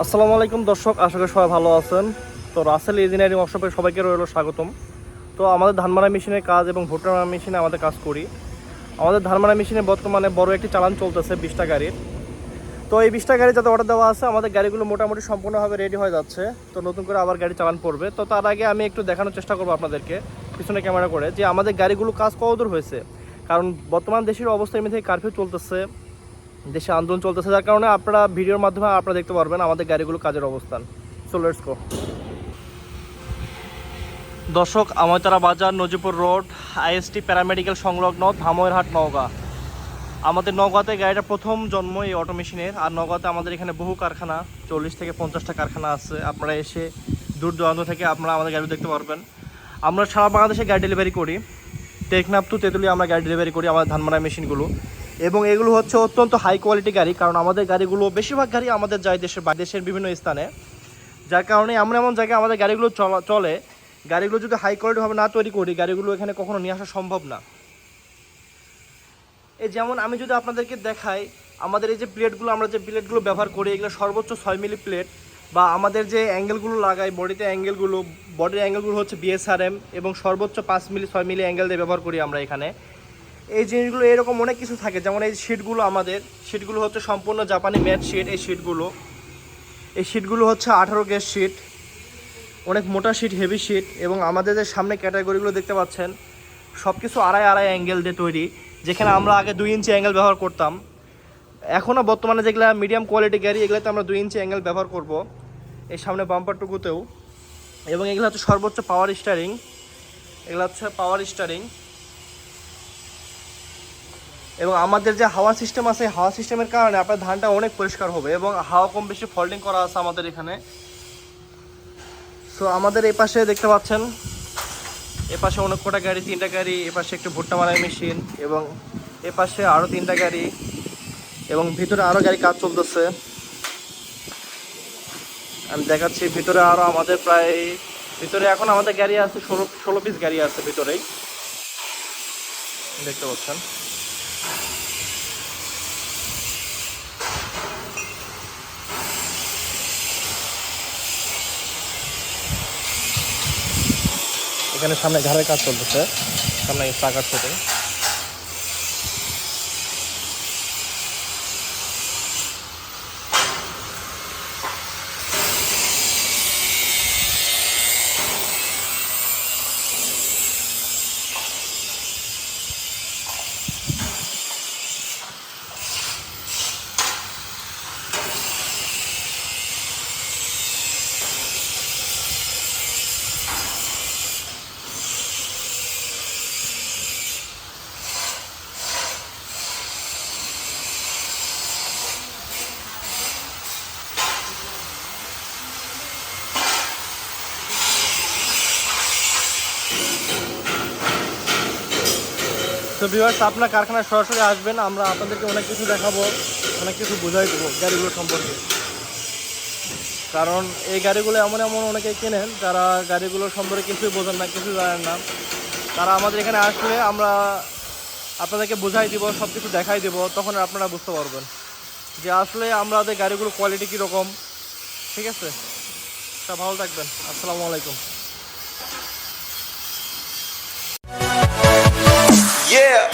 আসসালামু আলাইকুম দর্শক, আশা করি সবাই ভালো আছেন। তো রাসেল ইঞ্জিনিয়ারিং ওয়ার্কশপে সবাইকে রইল স্বাগতম। তো আমাদের ধান মারা মেশিনের কাজ এবং ভুট্টা মেশিনে আমাদের কাজ করি। আমাদের ধান মারা মেশিনে বর্তমানে বড় একটি চালান চলতেছে বিশটা গাড়ির তো এই বিশটা গাড়ি যাতে অর্ডার দেওয়া আছে, আমাদের গাড়িগুলো মোটামুটি সম্পূর্ণভাবে রেডি হয়ে যাচ্ছে। তো নতুন করে আবার গাড়ি চালান পড়বে। তো তার আগে আমি একটু দেখানোর চেষ্টা করব আপনাদেরকে, পিছনে ক্যামেরা করে, যে আমাদের গাড়িগুলো কাজ কতদূর হয়েছে? কারণ বর্তমান দেশের অবস্থা এমনি থেকে কারফিউ চলতেছে। দেশে আন্দোলন চলতেছে, যার কারণে আপনারা ভিডিওর মাধ্যমে আপনারা দেখতে পারবেন আমাদের গাড়িগুলো কাজের অবস্থান। সো লেটস দর্শক আমতারা বাজার, নজিপুর রোড, আইএসটি প্যারামেডিক্যাল সংলগ্ন ধামইরহাট নওগাঁ। আমাদের নওগাঁতে গাড়িটা প্রথম জন্ম এই অটো মেশিনের, আর নওগাঁতে আমাদের এখানে বহু কারখানা, চল্লিশ থেকে পঞ্চাশটা কারখানা আছে। আপনারা এসে দূর দূরান্ত থেকে আপনারা আমাদের গাড়ি দেখতে পারবেন। আমরা সারা বাংলাদেশে গাড়ি ডেলিভারি করি। টেকনাপ টু তেঁতুলি আমরা গাড়ি ডেলিভারি করি আমাদের ধানমারা মেশিনগুলো। এবং এগুলো হচ্ছে অত্যন্ত হাই কোয়ালিটি গাড়ি, কারণ আমাদের গাড়িগুলো, বেশিরভাগ গাড়ি আমাদের যায় দেশের দেশের বিভিন্ন স্থানে। যার কারণে এমন এমন জায়গায় আমাদের গাড়িগুলো চলে গাড়িগুলো যদি হাই কোয়ালিটিভাবে না তৈরি করি, গাড়িগুলো এখানে কখনো নিয়ে আসা সম্ভব না। এই যেমন আমি যদি আপনাদেরকে দেখাই, আমাদের এই যে প্লেটগুলো, আমরা যে প্লেটগুলো ব্যবহার করি, এগুলো সর্বোচ্চ ছয় মিলি প্লেট বা আমাদের যে অ্যাঙ্গেলগুলো লাগাই বডিতে অ্যাঙ্গেলগুলো বডির অ্যাঙ্গেলগুলো হচ্ছে বিএসআরএম এবং সর্বোচ্চ পাঁচ মিলি, ছয় মিলি অ্যাঙ্গেল দিয়ে ব্যবহার করি আমরা এখানে। এই জিনিসগুলো এরকম অনেক কিছু থাকে। যেমন এই শিটগুলো আমাদের শিটগুলো হচ্ছে সম্পূর্ণ জাপানি ম্যাট শিট এই শিটগুলো এই শিটগুলো হচ্ছে আঠারো গ্যাস শিট অনেক মোটা শিট হেভি শিট এবং আমাদের যে সামনে ক্যাটাগরিগুলো দেখতে পাচ্ছেন সব কিছু আড়াই আড়াই অ্যাঙ্গেল দিয়ে তৈরি, যেখানে আমরা আগে দুই ইঞ্চি অ্যাঙ্গেল ব্যবহার করতাম। এখনও বর্তমানে যেগুলো মিডিয়াম কোয়ালিটি গাড়ি, এগুলোতে আমরা দুই ইঞ্চি অ্যাঙ্গেল ব্যবহার করব এই সামনে বাম্পারটুকুতেও এবং এগুলো হচ্ছে সর্বোচ্চ পাওয়ার স্টারিং এগুলো হচ্ছে পাওয়ার স্টারিং এবং আমাদের যে হাওয়া সিস্টেম আছে, হাওয়া সিস্টেমের কারণে আপনার ধানটা অনেক পরিষ্কার হবে এবং হাওয়া কম বেশি ফল্ডিং করা আছে আমাদের এখানে। সো আমাদের এই পাশে দেখতে পাচ্ছেন, এ পাশে অনেক কটা গাড়ি, তিনটা গাড়ি, এ পাশে একটু ভুট্টা মারাই মেশিন এবং এ পাশে আরও তিনটা গাড়ি এবং ভিতরে আরও গাড়ি কাজ চলতেছে। আমি দেখাচ্ছি, ভিতরে আরও আমাদের প্রায়, ভিতরে এখন আমাদের গাড়ি আছে, ষোলো ষোলো পিস গাড়ি আছে ভিতরেই। দেখতে পাচ্ছেন। এখানে সামনে ঘাড়ের কাজ চলতেছে। সামনে চাকার সেটিং তো ভিউয়ার্স আপনার কারখানায় সরাসরি আসবেন, আমরা আপনাদেরকে অনেক কিছু দেখাবো, অনেক কিছু বুঝাই দেবো গাড়িগুলো সম্পর্কে। কারণ এই গাড়িগুলো এমন এমন অনেকে কেনেন, যারা গাড়িগুলো সম্পর্কে কিছুই বোঝেন না কিছু জানেন না। তারা আমাদের এখানে আসলে আমরা আপনাদেরকে বোঝাই দিব সব কিছু দেখাই দেবো, তখন আপনারা বুঝতে পারবেন যে আসলে আমাদের গাড়িগুলোর কোয়ালিটি কীরকম। ঠিক আছে? তা ভালো থাকবেন। আসসালামু আলাইকুম। Yeah.